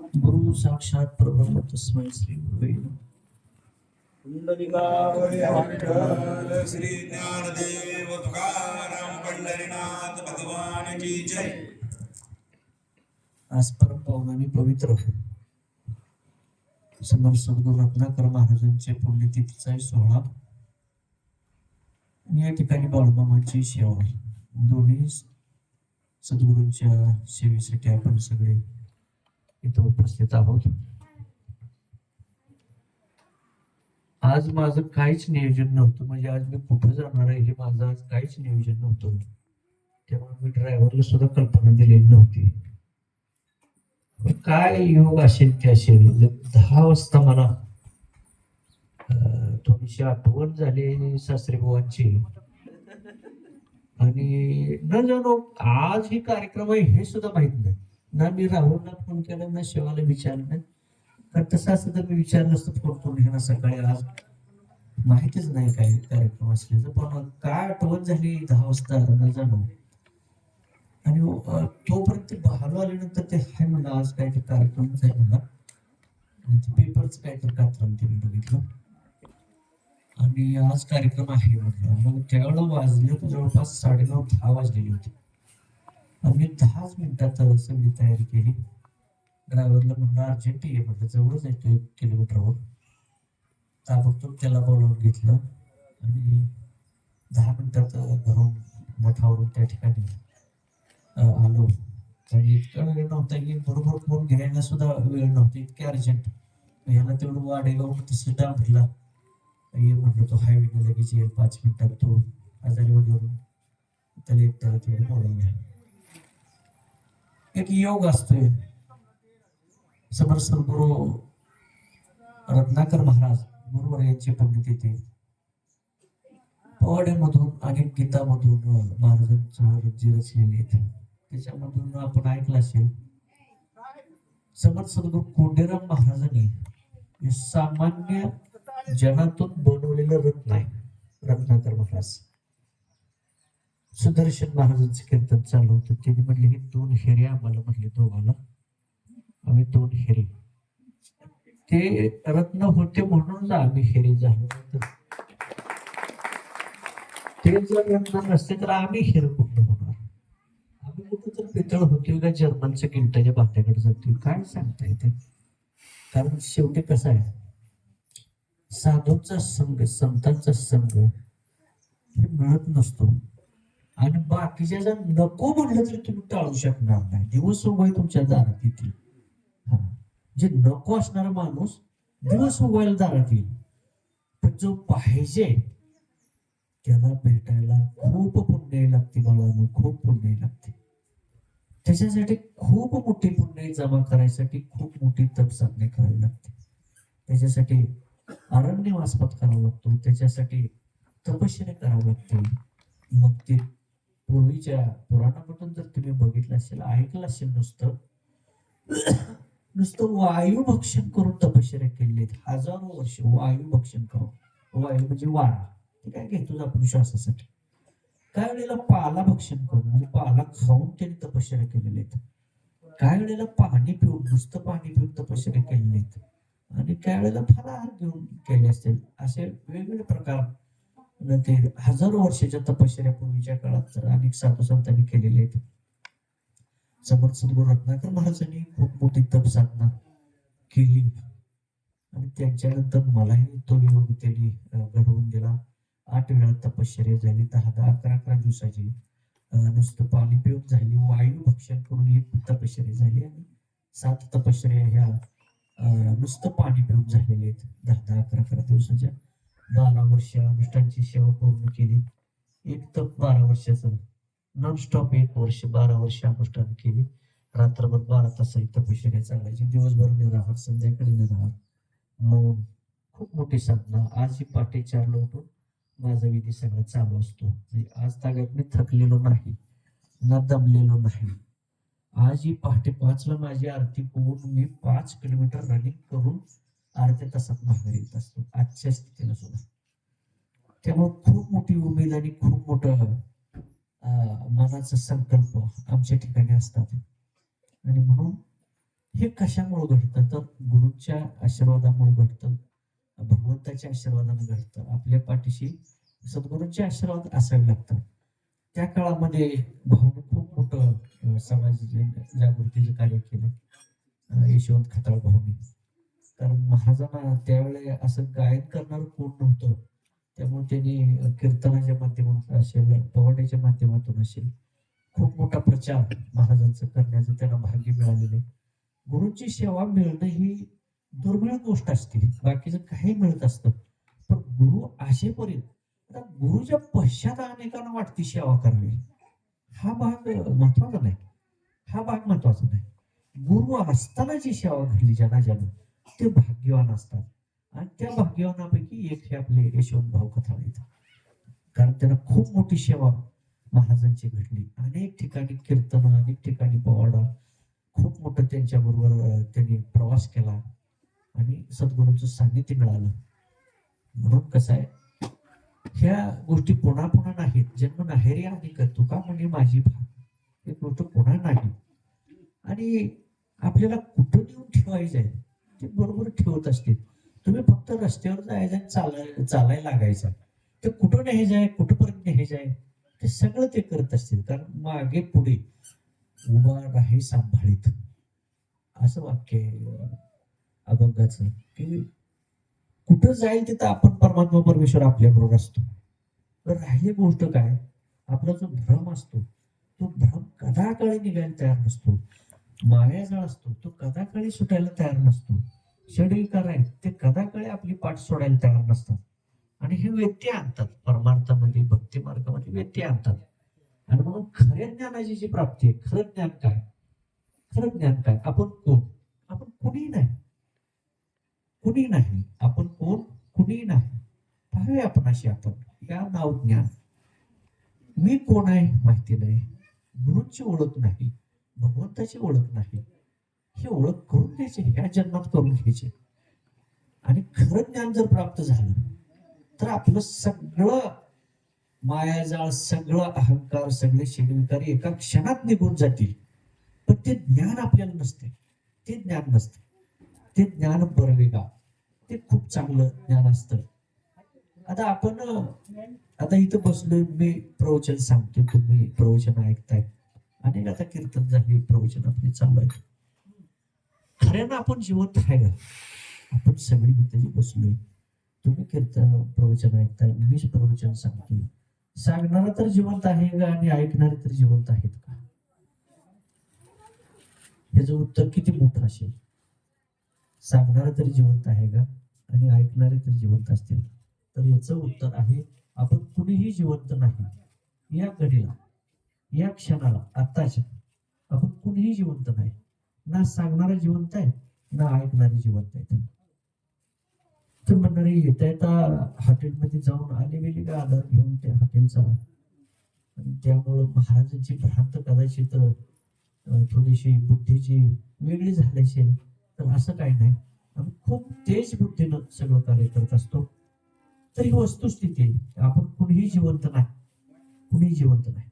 गुरु साक्षात परब्रह्म तस्मै श्री गुरुवे नमः. विठ्ठल श्री ज्ञानदेव तुकाराम पंढरीनाथ भगवान की जय आज परम पावनाने पवित्र समर सद्गुरु रत्नाकर महाराजांचे पुण्यतिथीचा सोहळा. आणि या ठिकाणी बाळूमामांची सेवा. दोन्ही सद्गुरूंच्या सेवेसाठी आपण सगळे इथं उपस्थित आहोत. आज माझं काहीच नियोजन नव्हतं. म्हणजे आज मी कुठं जाणार आहे हे माझं आज काहीच नियोजन नव्हतं. त्यामुळे मी ड्रायव्हरला सुद्धा कल्पना दिलेली नव्हती. काय योग असेल ते असेल. म्हणजे दहा वाजता मला थोडीशी आठवण झाली सासरेबुवांची आणि न जाणो आज हे कार्यक्रम आहे हे सुद्धा माहीत नाही. ना मी राहुलला फोन केला ना शिवाला विचारलं. कारण तसं असं तर मी विचारलं असतं फोन करून घेणार सकाळी आज माहितीच नाही काय कार्यक्रम असल्याचं पण काय आठवण झाली दहा वाजता अर्धा जाणो आणि तोपर्यंत बहालो आल्यानंतर ते हाय म्हणलं आज काय ते कार्यक्रमच आहे म्हणला आणि ते पेपरच काय तर कात्रण ते मी बघितलं. आणि आज कार्यक्रम आहे म्हटलं मग त्यावेळेला वाजले होते जवळपास साडेनऊ दहा वाजलेली होती. आम्ही दहाच मिनिटात सगळी तयारी केली. ड्रायव्हरला म्हणलं अर्जंट ये म्हटलं जवळच आहे तो एक किलोमीटरवर. ताबडतोब त्याला बोलावून घेतलं आणि दहा मिनिटात घरून मठावरून त्या ठिकाणी आलो. आणि इतका वेळ नव्हता की बरोबर फोन घ्यायला सुद्धा वेळ नव्हता इतके अर्जंट. ह्याला तेवढं वाडेगाव तसं डांबला ये म्हटलं तो हायवेने लगेच येईल पाच मिनिटात तो आजारी आजारीवाडीवरून त्याला एकट्याला तेवढं बोलावलं. एक योग असतोय. समर गुरु रत्नाकर महाराज गुरुवर यांची पुण्यतिथी पोवाड्यामधून आणि गीतामधून महाराजांची रचलेली जे आहेत त्याच्यामधून आपण ऐकलं असेल. समर्थ सद्गुरु कोंडेराम महाराजांनी हे सामान्य जनातून बनवलेलं रत्न आहे रत्नाकर महाराज. सुदर्शन महाराजांचं कीर्तन चालू होतं. त्यांनी म्हटले की दोन हेरे आम्हाला म्हटले दोघाला. आम्ही दोन हेरे. ते रत्न होते म्हणून आम्ही हेरे झालो ते जर रत्न नसते तर आम्ही हिर कुठं होणार. आम्ही कुठं तर पितळ होतो का जर्मनच्या गिल्टाच्या भाट्याकडे जातो काय सांगता येते? कारण शेवटी कसं आहे? साधूंचा संघ संतांचा संघ हे मिळत नसतो. आणि बाकीच्या जर नको म्हणलं तरी तुम्ही टाळू शकणार नाही. दिवस उभय तुमच्या दारात येतील. जे नको असणारा माणूस दिवस उगवायला दारात येईल. पण जो पाहिजे त्याला भेटायला खूप पुण्य लागते बाळांनो खूप पुण्य लागते त्याच्यासाठी खूप मोठी पुण्य जमा करायसाठी खूप मोठी तप साधने करावी लागते. त्याच्यासाठी अरण्यवासपात करावा लागतो. त्याच्यासाठी तपश्चर्या करावं लागते. मग ते पूर्वीच्या पुराणामधून जर तुम्ही बघितलं असेल ऐकलं असेल नुसतं नुसतं वायू भक्षण करून तपश्चर्या केलेली आहेत. हजारो वर्ष वायू भक्षण करून. वायू म्हणजे वारा. ते काय घेतो आपण श्वासासाठी? काय वेळेला पाला भक्षण करून म्हणजे पाला खाऊन त्यांनी तपश्चर्या केलेल्या आहेत. काय वेळेला पाणी पिऊन नुसतं पाणी पिऊन तपश्चर्या केलेले आहेत. आणि काय वेळेला फलाहार घेऊन केले असतील असे वेगवेगळे प्रकार ते हजारो वर्षाच्या तपश्चर्या पूर्वीच्या काळात तर अनेक साधू संतांनी केलेले आहेत. समर्थ सद्गुरू रत्नाकर महाराजांनी खूप मोठी तप साधना केली. आणि त्यांच्यानंतर मलाही तो योग त्यांनी घडवून दिला. आठ वेळा तपश्चर्या झाली दहा दहा अकरा अकरा दिवसाची. नुसतं पाणी पिऊन झाली वायू भक्षण करून एक तपश्चर्या झाली आणि सात तपश्चर्या ह्या नुसतं पाणी पिऊन झालेल्या आहेत. दहा दहा अकरा अकरा दिवसाच्या. बारा वर्ष अनुष्ठानची सेवा पूर्ण केली. एक तप बारा वर्षाचं नॉनस्टॉप एक वर्ष बारा वर्ष अनुष्ठान केली. रात्रभर बारा तासाची तपश्चर्या चालायची दिवसभर निराहार संध्याकाळी निराहार. मौन खूप मोठी साधना. आज ही पाठी चार उठून माझा विधी सगळा चालू असतो. म्हणजे आज तागात मी थकलेलो नाही ना दमलेलो नाही. आज ही पहाटे पाचला माझी आरती होऊन मी पाच किलोमीटर रनिंग करून अर्ध्या तासात माघार येत असतो? आजच्या स्थितीला सुद्धा. त्यामुळे खूप मोठी उमेद आणि खूप मोठं मनाचा संकल्प आमच्या ठिकाणी असतात. आणि म्हणून हे कशामुळे घडतं? तर गुरुच्या आशीर्वादामुळे घडतं. भगवंताच्या आशीर्वादाने घडतं. आपल्या पाठीशी सद्गुरूंचे आशीर्वाद असावे लागतात. त्या काळामध्ये भाऊने खूप मोठं समाज जागृतीचं कार्य केलं. यशवंत खताळ भाऊनी. कारण महाराजांना त्यावेळे असं गायन करणारं कोण नव्हतं? त्यामुळे त्यांनी कीर्तनाच्या माध्यमातून असेल पवाड्याच्या माध्यमातून असेल खूप मोठा प्रचार महाराजांचं करण्याचं त्यांना भाग्य मिळालेलं आहे. गुरुची सेवा मिळणं ही दुर्मिळ गोष्ट असते बाकीचं काही मिळत असतं. पण गुरु आशेपर्यंत आता गुरुच्या पश्चात अनेकांना वाटते सेवा करावी. हा भाग महत्त्वाचा नाही. हा भाग महत्त्वाचा नाही. गुरु असताना जी सेवा घडली ज्यांना ज्यांना ते भाग्यवान असतात. आणि त्या भाग्यवानापैकी एक हे आपले यशवंत भाऊ कथा आहेत कारण त्यांना खूप मोठी सेवा महाराजांची घडली अनेक ठिकाणी कीर्तन अनेक ठिकाणी पोवाडा खूप मोठं त्यांच्या बरोबर त्यांनी प्रवास केला. आणि सद्गुरूंचं सान्निध्य मिळालं. म्हणून कसं आहे ह्या गोष्टी पुन्हा पुन्हा नाहीत. जन्म नाहेरी आणि करतो का म्हणजे माझी भाग. हे गोष्ट पुन्हा नाही. आणि आपल्याला कुठं नेऊन ठेवायचं आहे? ते बरोबर ठेवत असते तुम्ही फक्त रस्त्यावर जायचं आणि चालाय चालायला लागायचं. ते कुठं न्यायचं आहे कुठंपर्यंत न्यायचं आहे ते सगळं ते करत असतील. कारण मागे पुढे उभा राही सांभाळीत. असं वाक्य आहे अभंगाचं. की कुठं जाईल तिथं आपण परमात्मा परमेश्वर आपल्या बरोबर असतो. तर राहिली गोष्ट काय? आपला जो भ्रम असतो तो भ्रम कदाकाळी निघायला तयार नसतो. मायाजळ असतो. तो कदाकळी सुटायला तयार नसतो. षडविकार आहेत ते कदाकळी आपली पाठ सोडायला तयार नसतात. आणि हे व्यत्यय आणतात. परमार्थामध्ये भक्ती मार्गामध्ये व्यत्यय आणतात. आणि म्हणून खऱ्या ज्ञानाची जी प्राप्ती आहे खरं ज्ञान काय? खरं ज्ञान काय? आपण कोण? आपण कुणी नाही. कुणी नाही. आपण कोण? कुणी नाही. पाहावे आपण अशी आपण. या नाव ज्ञान. मी कोण आहे? माहिती नाही. गुरुंची ओळख नाही. भगवंताची ओळख नाही. ही ओळख करून घ्यायची ह्या जन्मात करून घ्यायची. आणि खरं ज्ञान जर प्राप्त झालं तर आपलं सगळं मायाजाळ सगळं अहंकार सगळे शिडविकार एका क्षणात निघून जातील. पण ते ज्ञान आपल्याला नसते. ते ज्ञान नसते. ते ज्ञान बरवेगा ते खूप चांगलं ज्ञान असतं आता आपण आता इथं बसलोय मी प्रवचन सांगतो तुम्ही प्रवचन ऐकताय. अनेक आता कीर्तन झाले प्रवचन आपले चालू आहे खऱ्यानं आपण जिवंत आहे का आपण सगळी गीताची बसलोय. तुम्ही कीर्तन प्रवचन ऐकताय मीच प्रवचन सांगतोय. सांगणारा तर जिवंत आहे का आणि ऐकणारे तर जिवंत आहेत का? याचं उत्तर किती मोठं असेल? सांगणारा तरी जिवंत आहे का आणि ऐकणारे तरी जिवंत असतील? तर याचं उत्तर आहे आपण कुणीही जिवंत नाही. या घडीला या क्षणाला आत्ताच्या आपण कुणीही जिवंत नाही. ना सांगणारा जिवंत आहे ना ऐकणारे जिवंत आहे. तर म्हणणारे येता येता हॉटेलमध्ये जाऊन आले वेळी का? आधार घेऊन त्या हॉटेलचा. त्यामुळं महाराजांची भ्रांत कदाचित थोडीशी बुद्धीची वेगळी झाली असेल तर असं काही नाही. आम्ही खूप तेज बुद्धीनं सगळं कार्य करत असतो. तर ही वस्तुस्थिती आपण कुणीही जिवंत नाही. कुणीही जिवंत नाही.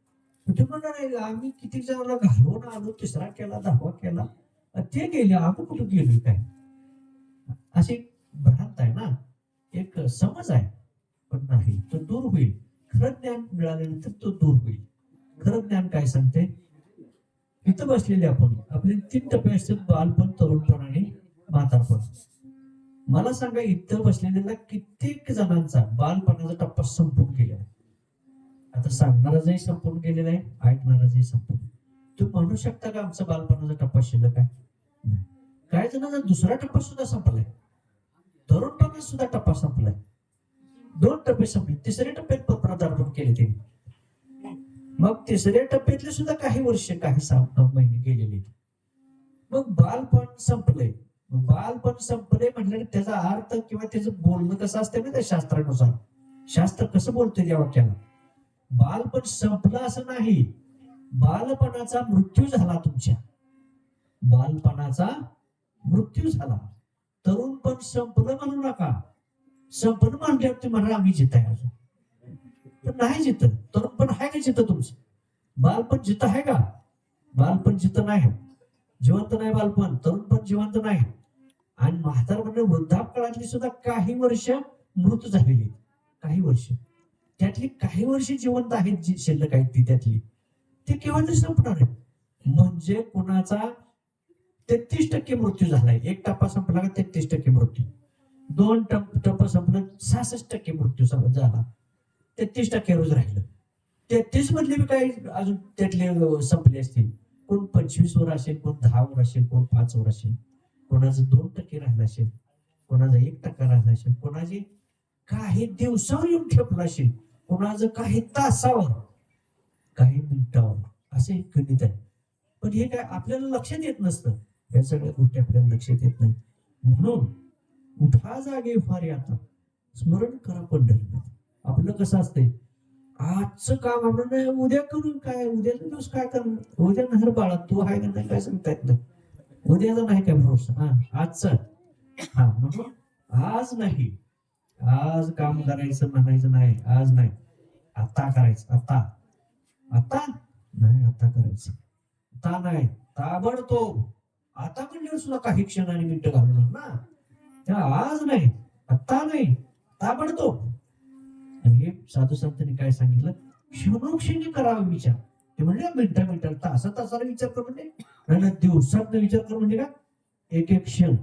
तर ते म्हणणार आहे आम्ही किती जणांना घालवून आलो तिसरा केला दहावा केला ते गेले आपण कुठं गेलो काय? अशी एक भ्रांत आहे ना एक समज आहे पण नाही तो दूर होईल. खरं ज्ञान मिळाल्यानंतर तो दूर होईल. खरं ज्ञान काय सांगते? इथं बसलेले आपण आपले तीन टप्पे असतात बालपण तरुणपण आणि म्हातारपण. मला सांगा इथं बसलेल्या कित्येक जणांचा बालपणाचा टप्पा संपून गेला आहे. आता सांगणाराचाही संपून गेलेला आहे ऐकणाराचाही संपून. तू म्हणू शकता का आमचा बालपणाचा टप्पा शिल्लक आहे? काय जणांचा दुसरा टप्पा सुद्धा संपलाय. तरुणपणात सुद्धा टप्पा संपलाय. दोन टप्पे संपले. तिसऱ्या टप्प्यात पण केले त्यांनी. मग तिसऱ्या टप्प्यातले सुद्धा काही वर्ष काही सहा महिने गेलेले आहेत. मग बालपण संपलंय. मग बालपण संपलंय म्हटलं त्याचा अर्थ किंवा त्याचं बोलणं कसं असतं ना त्या शास्त्रानुसार? शास्त्र कसं बोलतंय या वाक्याला? बालपण संपलं असं नाही. बालपणाचा मृत्यू झाला तुमच्या. बालपणाचा मृत्यू झाला. तरुणपण संपलं म्हणू नका. संपलं म्हणल्यावर ते म्हणा आम्ही जित आहे अजून. पण नाही जित तरुणपण आहे का जिथं तुमचं? बालपण जिथं आहे का? बालपण जिथं नाही. जिवंत नाही बालपण. तरुणपण जिवंत नाही. आणि म्हातारपणे वृद्धापकाळातली सुद्धा काही वर्ष मृत झालेली आहेत. काही वर्ष. त्यातली काही वर्ष जिवंत आहेत जी शिल्लक आहेत ती त्यातली. ते केव्हा तरी संपणार म्हणजे कुणाचा तेहतीस टक्के मृत्यू झालाय. एक टप्पा संपला का तेहतीस टक्के मृत्यू. दोन टप टप्पा संपलं सहासष्ट टक्के मृत्यू झाला. तेहतीस टक्के रोज राहिलं. तेहतीस मधले बी काही अजून त्यातले संपले असतील. कोण पंचवीस वर असेल कोण दहा वर असेल कोण पाच वर असेल. कोणाचं दोन टक्के राहिलं असेल कोणाचा एक टक्का राहिला असेल कोणाचे काही दिवसावर येऊन ठेपला असेल. कोणाचं काही तासावर काही मिनिटावर असं एक गणित आहे. पण हे काय आपल्याला लक्षात येत नसतं. या सगळ्या गोष्टी आपल्याला लक्षात येत नाही म्हणून उठा जागे फार आता. स्मरण करा पंढरीनाथ. आपलं कसं असतंय? आजचं काम आपण नाही उद्या करून काय? उद्याचा दिवस काय करणार उद्या नाही बाळा तू आहे का नाही काय सांगता येत नाही. उद्याचा नाही काय भरोसा. हा आजचा. हा म्हणून आज नाही. आज काम करायचं म्हणायचं नाही आज नाही. आता करायचं आता आता नाही आता करायचं. आता नाही ताबडतोब. आता म्हणजे सुद्धा काही क्षण आणि मिनिटं घालवणार ना. त्या आज नाही आता नाही ताबडतोब. आणि हे साधू संतांनी काय सांगितलं? क्षणोक्षणी करावा विचार. ते म्हणजे मिनिटा मिनिटा तासा तासाला विचार कर म्हणजे दिवसात विचार कर म्हणजे का? एक एक क्षण.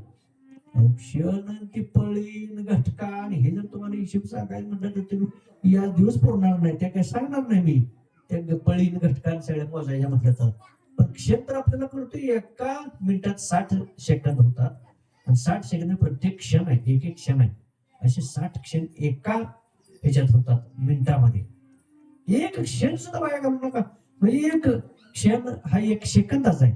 क्षण ती पळीन घटका आणि हे जर तुम्हाला हिशोब सांगायला म्हटलं तर तुम्ही या दिवस पुरणार नाही. त्या काय सांगणार नाही मी. त्या पळीन घटकान सगळ्या मोजायच्या म्हटलं तर. पण क्षेत्र आपल्याला कळतो एका मिनिटात साठ सेकंद होतात. आणि साठ सेकंद प्रत्येक क्षण आहे एक एक क्षण आहे. असे साठ क्षण एका ह्याच्यात होतात मिनिटामध्ये. एक क्षण सुद्धा वाया घालू नका. म्हणजे एक क्षण हा एक सेकंदाचा आहे.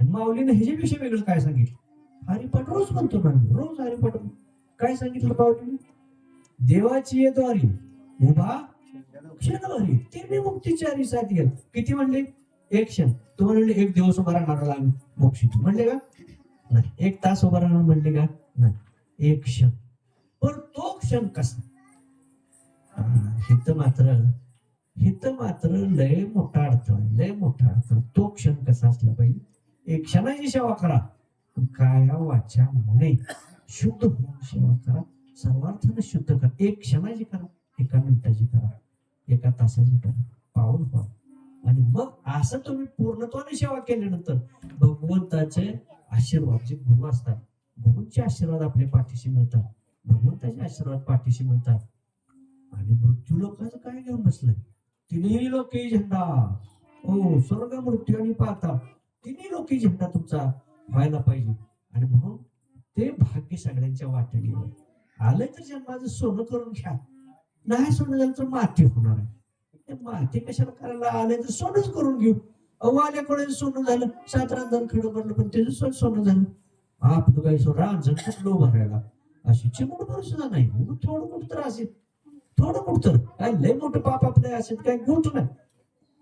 आणि माऊलीने ह्याच्यापेक्षा वेगळं काय सांगितलं? हरिपाठ रोज म्हणतो ना रोज हरिपाठ काय सांगितलं माऊलीने देवाची ये द्वारी उभा क्षणवारी तिने मुक्तीची हरी साथ घ्या. किती म्हणले? एक क्षण. तो म्हणले एक दिवस उभा राहणार आम्ही. मोक्षी. म्हणले का? नाही. एक तास उभा राहणार म्हणले का? नाही. एक क्षण. पण तो क्षण कसा? हित मात्र हित मात्र लय मोठा अडथळा लय मोठा अडथळा. तो क्षण कसा असला पाहिजे? एक क्षणाची सेवा करा. काया वाचा म्हणे शुद्ध होऊन सेवा करा. सर्वार्थाने शुद्ध करा. एक क्षणाची करा एका मिनिटाची करा एका तासाची करा. पाऊल व्हा. आणि मग असं तुम्ही पूर्णत्वाने सेवा केल्यानंतर भगवंताचे आशीर्वाद जे गुरु असतात गुरुंचे आशीर्वाद आपल्या पाठीशी मिळतात. भगवंताचे आशीर्वाद पाठीशी मिळतात. आणि मृत्यू लोकांचं काय घेऊन बसलंय? तिन्ही लोकी झेंडा. हो स्वर्ग मृत्यू आणि पाहता तिन्ही लोकी झेंडा तुमचा व्हायला पाहिजे. आणि म्हणून ते भाग्य सगळ्यांच्या वाटणीवर आलं तर जन्माचं सोनं करून घ्या. नाही सोनं झालं तर माती होणार आहे. ते माती कशाला करायला? आले तर सोनंच करून घेऊ. अहो आल्याकडे सोनं झालं? सात रांजण खडं पडलं पण त्याचं सोन सोनं झालं. आपलं काही सो रांजण कुठलो भरायला. अशी चिमूट भर सुद्धा नाही. थोडं कुठं तर असेल. थोडं कुठं तर. काय लय मोठं पाप आपलं असेल काय गोट नाही.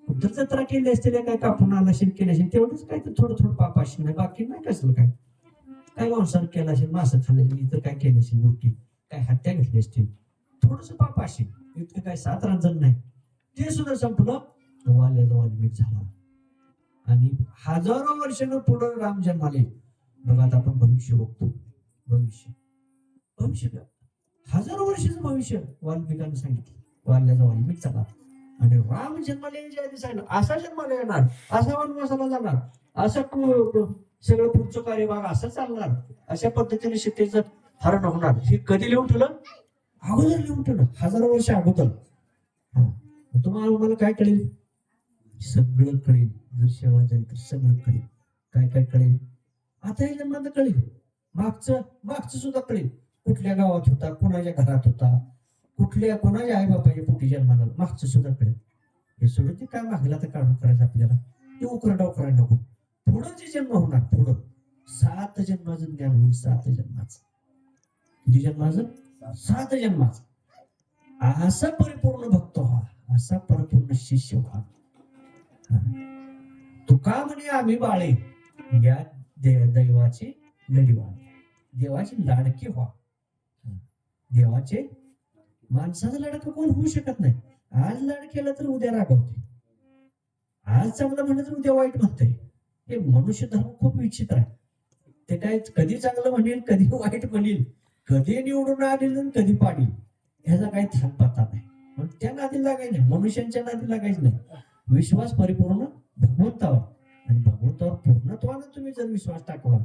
कुठं जत्रा केली असतील काय कापून आला असेल असेल तेवढंच काय तर थोडं थोडं पाप असेल नाही बाकी नाही कसलं काय? काय मांसाहार केला असेल मासं खाल्लं इतर काय केलं असेल गोष्टी? काय हत्या घेतली असतील? थोडस पाप असेल. इतकं काय सात रांजण नाही. ते सुद्धा संपलं. वाल्याचा वाल्मिक झाला. आणि हजारो वर्षानं पुढं राम जन्माले. बघा आता आपण भविष्य बघतो. भविष्य. भविष्य हजारो वर्षाचं भविष्य वाल्मिकानं सांगितलं. वाल्याचा वाल्मिक झाला आणि राम जन्माला ज्या आधी असा जन्माला येणार. असा वनवासाला जाणार. असं सगळं पुढचं कार्यभाग असं चालणार. अशा पद्धतीने शेतीचं हरण होणार. हे कधी लिहून ठेवलं? अगोदर लिहून ठेवलं. हजारो वर्ष अगोदर. तुम्हाला मला काय कळेल? सगळं कळेल. जर सेवा झाली तर सगळं कळेल. काय काय कळेल? आता हे जन्मात कळेल. मागचं मागचं सुद्धा कळेल. कुठल्या गावात होता कुणाच्या घरात होता कुठल्या कोणाच्या आई बापाच्या पोटी जन्माला मागचं सुद्धा कळेल हे सोडून ते काय मागला तर काढून करायचं आपल्याला? ते उकरडाव करायला नको. पुढं जे जन्म होणार पुढं. सात जन्माचं ज्ञान होईल सात जन्माचं. किती जन्माचं? सात जन्माचं. असा परिपूर्ण भक्त व्हा. असा परिपूर्ण शिष्य व्हा. हा. तुका म्हणे आम्ही बाळे. या दे- दैवाचे लढीवा देवाची लाडकी व्हा. देवाचे माणसाचा लाडका कोण होऊ शकत नाही. आज लाड केला तर उद्या रागवते आज चांगलं म्हणलं तर उद्या वाईट म्हणते हे मनुष्य धर्म खूप विचित्र आहे. ते काय कधी चांगलं म्हणेल कधी वाईट म्हणेल कधी निवडून आलेलं आणि कधी पाडील ह्याचा काही थांब पत्ता नाही. पण त्या नादी लागायचं नाही. मनुष्यांच्या नादी लागायचं नाही. विश्वास परिपूर्ण भगवंतावर. आणि भगवंतावर पूर्णत्वानं तुम्ही जर विश्वास टाकला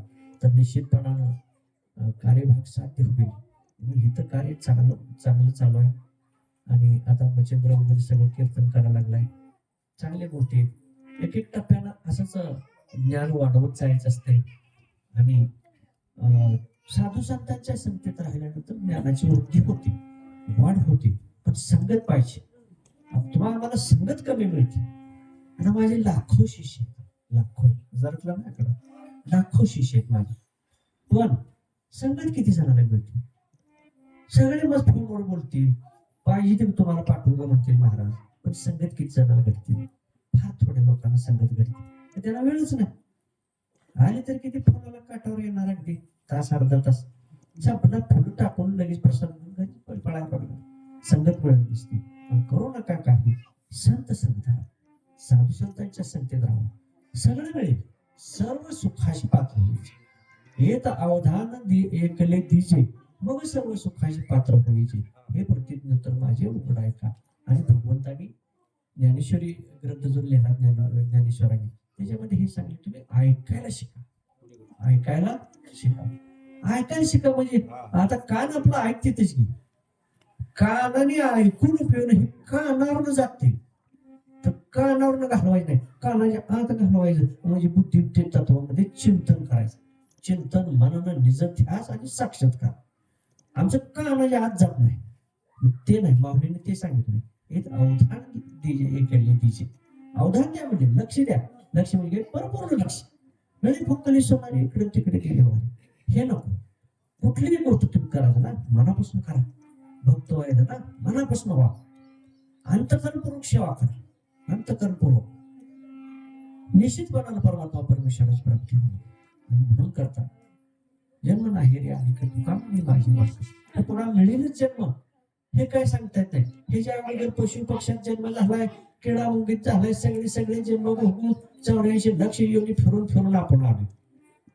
तर निश्चितपणानं कार्यभाग साध्य होईल. मग इथं कार्य चांगलं चांगलं चालू आहे. आणि आता मच्छिंद्र वगैरे सगळं कीर्तन करायला लागलाय. चांगल्या गोष्टी एक एक टप्प्यानं असंच ज्ञान वाढवत जायचं असते आणि अं, साधू संतांच्या संगतीत राहिल्यानंतर ज्ञानाची वृद्धी होती वाढ होती. पण संगत पाहिजे. तुम्हाला आम्हाला संगत कमी मिळते. आता माझे लाखो शिष्य आहेत. लाखो हजार नाही लाखो शिष्य आहेत माझे. पण संगत किती जणांना मिळते? सगळे मग फोनवर बोलतील. पाहिजे ते तुम्हाला पाठवू का म्हणतील महाराज. पण संगत किती जणांना घडतील? फार थोड्या लोकांना संगत घडते त्याला वेळच नाही. आले तर किती फोनाला काठावर येणार अगदी? तास अर्धा तास. आपला फोन टाकून लगेच प्रसन्न पळा पळ- संगत मिळत नसते पण करू नका काही. संत संत साधू संतांच्या संगतीत राहा. सगळं मिळेल सर्व सुखाशी पात्र येत अवधान एकले दिजे मग सर्व सुखाचे पात्र होईचे. हे प्रतिज्ञ तर माझे उघड आणि भगवंतानी ज्ञानेश्वरी ग्रंथ जो लिहिला ज्ञान ज्ञानेश्वरांनी त्याच्यामध्ये हे सांगितले तुम्ही ऐकायला शिका. ऐकायला शिका. ऐकायला शिका म्हणजे आता कान आपलं ऐकतेच की. कानाने ऐकून उपयोग हे कानावरनं जाते. तर कानावरनं घालवायचं नाही कानाच्या आत घालवायचं. म्हणजे बुद्धी तत्वामध्ये चिंतन करायचं. चिंतन मनन निज ध्यास आणि साक्षात्कार. आमचं कानाच्या आत जात नाही? ते नाही माऊलीने ते सांगितलं. एक अवधान दिजे एक दिजे. अवधान द्या म्हणजे लक्ष द्या. लक्ष म्हणजे परिपूर्ण लक्ष. म्हणजे फक्त सोनारी इकडे तिकडे गेले वारे. हे नको. कुठलीही गोष्ट तुम्ही करायचं ना मनापासून करा. भक्त व्हायचं ना मनापासून व्हा. अंतकरणपूर्वक सेवा करा. अंतकरणपूर्वक. निश्चितपणाला परमात्मा परमेश्वराची प्राप्ती होईल. आणि म्हणून करता. जन्म नाही रे आणि कधी म्हणे माझी वाट पुन्हा मिळेलच जन्म? हे काय सांगता येत नाही हे ज्या अगोदर पशु पक्ष्यात जन्म झालाय किडा मुंगीत झालाय सगळे सगळे जन्म भोगून चौऱ्याऐंशी लक्ष योनी फिरून फिरून आपण आलो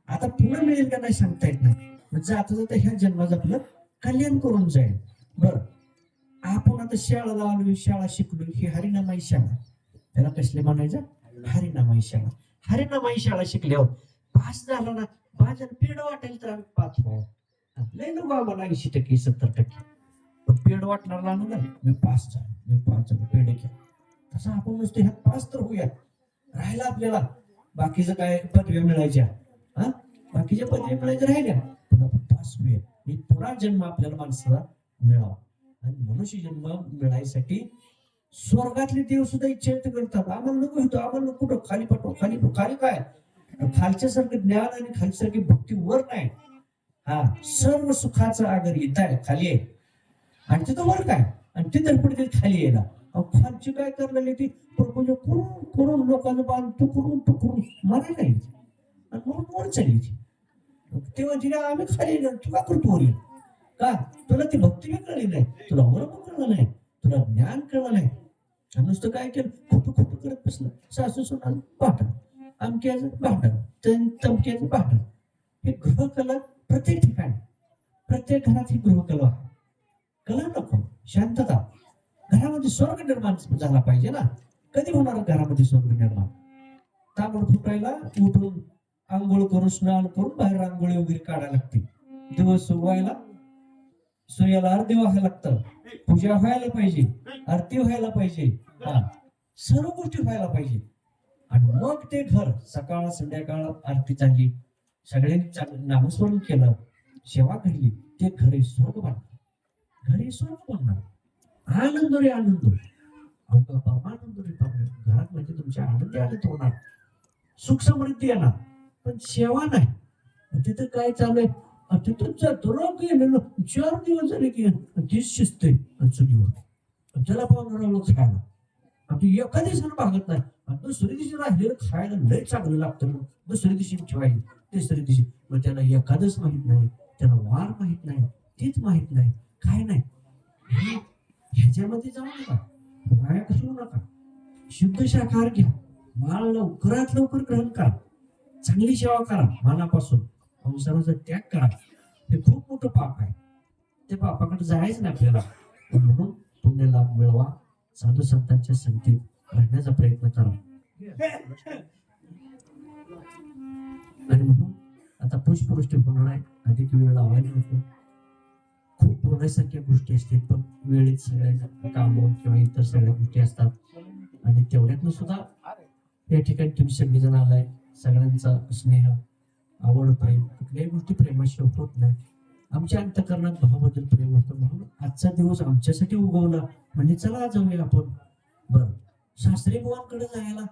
आता पुन्हा मिळेल का नाही सांगता येत नाही. म्हणजे आता जाता ह्या जन्माचं आपलं कल्याण करून जाईल. बर. आपण आता शाळा लावलो शाळा शिकलो ही हरिनामाई शाळा. त्याला कसले म्हणायचं? हरिनामाई शाळा. हरिनामाई शाळा शिकल्यावर पास झाला ना माझ्या पेड वाटेल तर आम्ही पाच हो. लय लोक आम्हाला ऐंशी टक्के सत्तर टक्के. पेड वाटणार ना मी पास झालो मी झालो पेड घ्या तसं आपण नुसतं ह्यात पास तर होऊया राहिला आपल्याला. बाकीचं काय पदव्या मिळायच्या. हा? बाकीच्या पदव्या मिळायच्या राहिल्या. पण आपण पास होऊया ही पुन्हा जन्म आपल्याला माणसाला मिळावा. आणि मनुष्य जन्म मिळायसाठी स्वर्गातले देव सुद्धा इच्छा करतात. आम्हाला नको होतो आम्हाला नको कुठं? खाली पाठव. खाली खाली काय? खालच्या सारखं ज्ञान आणि खालच्यासारखी भक्ती वर नाही. हा सर्व सुखाचा आगर येत आहे खाली आहे. आणि तिथं वर काय? आणि ते धडपडते खाली यायला अहो, खालची काय करलेली ती? प्रपंच करून करून लोकांना बांध करून तो करून मला आणि म्हणून वर चालली तेव्हा तिला आम्ही खाली येणार तू का करतो वर? का? तुला ती भक्ती बी कळली नाही. तुला वर पण कळलं नाही. तुला ज्ञान कळलं नाही. नुसतं काय केलं? खोटं खोटं करत बसलं. सासू सुना पाठव अमक्याचं भांडण तमक्याचं भांडण हे गृहकला प्रत्येक ठिकाणी प्रत्येक घरात ही गृहकला आहे. कला नको शांतता. घरामध्ये स्वर्ग निर्माण झाला पाहिजे ना. कधी होणार घरामध्ये स्वर्ग निर्माण? तांबड फुटायला उठून आंघोळ करून स्नान करून बाहेर आंघोळी वगैरे काढायला लागते. दिवस व्हायला सूर्याला अर्धी व्हायला लागतं. पूजा व्हायला पाहिजे आरती व्हायला पाहिजे. हा सर्व गोष्टी व्हायला पाहिजे. आणि मग ते घर सकाळ संध्याकाळ आरती चालली. सगळ्यांनी नामस्मरण केलं. सेवा केली ते घरी स्वर्ग बांधलं. घरी स्वर्ग बांधणार आनंद रे आनंद. अवघा परमानंद रे परमानंद घरात म्हणजे तुमच्या आनंदी आनंद होणार. सुख समृद्धी येणार. पण सेवा नाही. तिथं काय चालू आहे? तिथं जत्रा गेलेलो चार दिवस झाले की तीच शिजते चुलीवर. त्याला पाहून लोक खायला. आपली एका दिवसानं भागत नाही. आणि दुसऱ्या दिवशी राहिलेलं खायला लय चांगलं लागतं मग. दुसऱ्या दिवशी ठेवायचं तिसऱ्या दिवशी. मग त्याला एखादच माहीत नाही त्याला वार माहीत नाही तीच माहीत नाही काय नाही. ह्याच्यामध्ये जाऊ नका. वाया घालवू नका. शुद्ध शाकाहार घ्या. माळ लवकरात लवकर ग्रहण करा. चांगली सेवा करा मनापासून. संसाराचा त्याग करा. हे खूप मोठं पाप आहे. ते पापाकडे जायचं नाही आपल्याला. म्हणून पुण्याला लाभ मिळवा. साधू संतांच्या संगतीत राहण्याचा प्रयत्न करा. आणि म्हणून आता पुष्पवृष्टी होणार आहे. अधिक वेळ लावायला नको. खूप होण्यासारख्या गोष्टी असतील पण वेळेत सगळ्या कामं किंवा इतर सगळ्या गोष्टी असतात. आणि तेवढ्यातनं सुद्धा या ठिकाणी तुम्ही सगळेजण आलाय. सगळ्यांचा स्नेह आवड प्रेम कुठल्याही गोष्टी प्रेमाशिवाय होत नाही. आमच्या अंतकरणात भावाबद्दल प्रेम होतं म्हणून आजचा दिवस आमच्यासाठी उगवला. म्हणजे चला जाऊया आपण. बरं. शास्त्री बुवांकडे जायला.